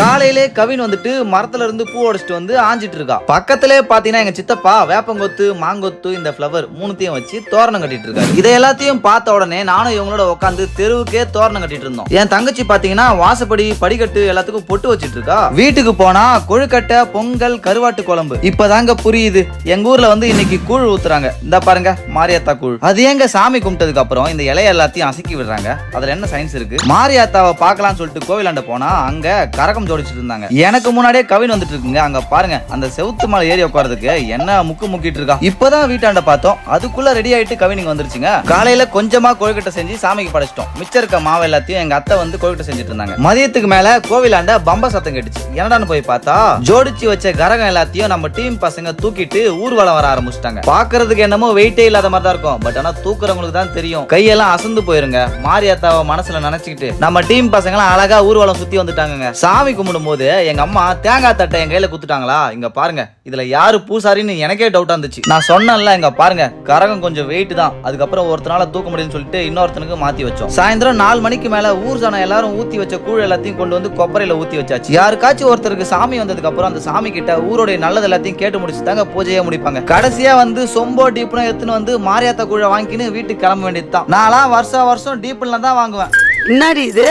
காலையிலே கவின் வந்துட்டு மரத்துல இருந்து பூ உடைச்சிட்டு வந்து ஆஞ்சிட்டு இருக்கா. பக்கத்திலே பாத்தீங்கன்னா எங்க சித்தப்பா வேப்பங்கொத்து மாங்கொத்து இந்த ஃப்ளவர் மூணுத்தையும் வச்சு தோரணம் கட்டிட்டு இருக்காரு. இதை எல்லாத்தையும் பார்த்த உடனே நானும் இவங்களோட உட்காந்து தெருவுக்கே தோரணம் கட்டிட்டு இருந்தோம். என் தங்கச்சி பாத்தீங்கன்னா வாசப்படி படிக்கட்டு எல்லாத்துக்கும் பொட்டு வச்சிட்டு இருக்கா. வீட்டுக்கு போனா கொழுக்கட்டை பொங்கல் கருவாட்டு குழம்பு. இப்பதாங்க புரியுது. எங்க ஊர்ல வந்து இன்னைக்கு கூழ் ஊத்துறாங்க. இந்த பாருங்க மாரியாத்தா கூழ். அது ஏங்க சாமி கும்பிட்டதுக்கு அப்புறம் இந்த இலைய எல்லாத்தையும் அசக்கி விடுறாங்க? அதுல என்ன சயின்ஸ் இருக்கு? மாரியாத்தாவை பார்க்கலாம்னு சொல்லிட்டு கோவிலாண்ட போனா அங்க கரகம் ஜோடிச்சிட்டு இருந்தாங்க எனக்கு முன்னாடியே கவின் வந்துட்டு இருக்குங்க அங்க பாருங்க அந்த செவுத்து மலை ஏறி உட்காரதுக்கு என்ன முக்கு முக்கிட்டு இருக்கா இப்பதான் வீட்டாண்ட பார்த்தோம். அதுக்குள்ள ரெடி ஆயிட்டு கவின் இங்க வந்துருச்சுங்க. காலையில கொஞ்சமா கொழுக்கட்டை செஞ்சு சாமிக்கு படைச்சிட்டோம். மிச்சம் இருக்க மாவு எல்லாத்தையும் எங்க அத்தை வந்து கொழுக்கட்டை செஞ்சுட்டு இருந்தாங்க மதியத்துக்கு மேல கோவிலாண்ட பம்ப சத்தம் கேட்டுச்சு. என்னடான்னு போய் பார்த்தா ஜோடிச்சு வச்ச கரகம் எல்லாத்தையும் நம்ம டீம் பசங்க தூக்கிட்டு ஊர்வலம் வர ஆரம்பிச்சிட்டாங்க. பாக்குறதுக்கு என்னமோ வெயிட்டே இல்லாத மாதிரி தான் இருக்கும். பட் ஆனா தூக்குறவங்களுக்கு தான் தெரியும். கையெல்லாம் அசந்து போயிருங்க. மாரியாத்தாவை மனசுல நினைச்சுக்கிட்டு நம்ம டீம் பசங்க எல்லாம் அழகா ஊர்வலம் சுத்தி வந்துட்டாங்க சாமி கும்பிடும் போது எங்க அம்மா தேங்காய் தட்டை என் கையில குத்துட்டாங்களா இங்க பாருங்க இதுல யாரு பூசாரின்னு எனக்கே டவுட்டா இருந்துச்சு. நான் சொன்னேன்ல இங்க பாருங்க கரகம் கொஞ்சம் வெயிட் தான். அதுக்கப்புறம் ஒருத்தனால தூக்க முடியும்னு சொல்லிட்டு இன்னொருத்தனுக்கு மாத்தி வச்சோம். சாயந்தரம் நாலு மணிக்கு மேல ஊர் ஜனம் எல்லாரும் ஊத்தி வச்ச கூழ் எல்லாத்தையும் கொண்டு வந்து கொப்பரையில ஊத்தி வச்சாச்சு. யாருக்காச்சும் ஒருத்தருக்கு சாமி வந்ததுக்கு அப்புறம் அந்த சாமி கிட்ட ஊருடைய நல்லது எல்லாத்தையும் கேட்டு முடிச்சு தாங்க பூஜையே முடிப்பாங்க. கடைசியா வந்து சொம்போ டீப்னு எடுத்துன்னு வந்து மாரியாத்தா கூழ வாங்கின்னு வீட்டுக்கு கிளம்ப வேண்டியது தான் நான்லாம் வருஷம் வருஷம் டீப்ல தான் வாங்குவேன். என்னடி இது?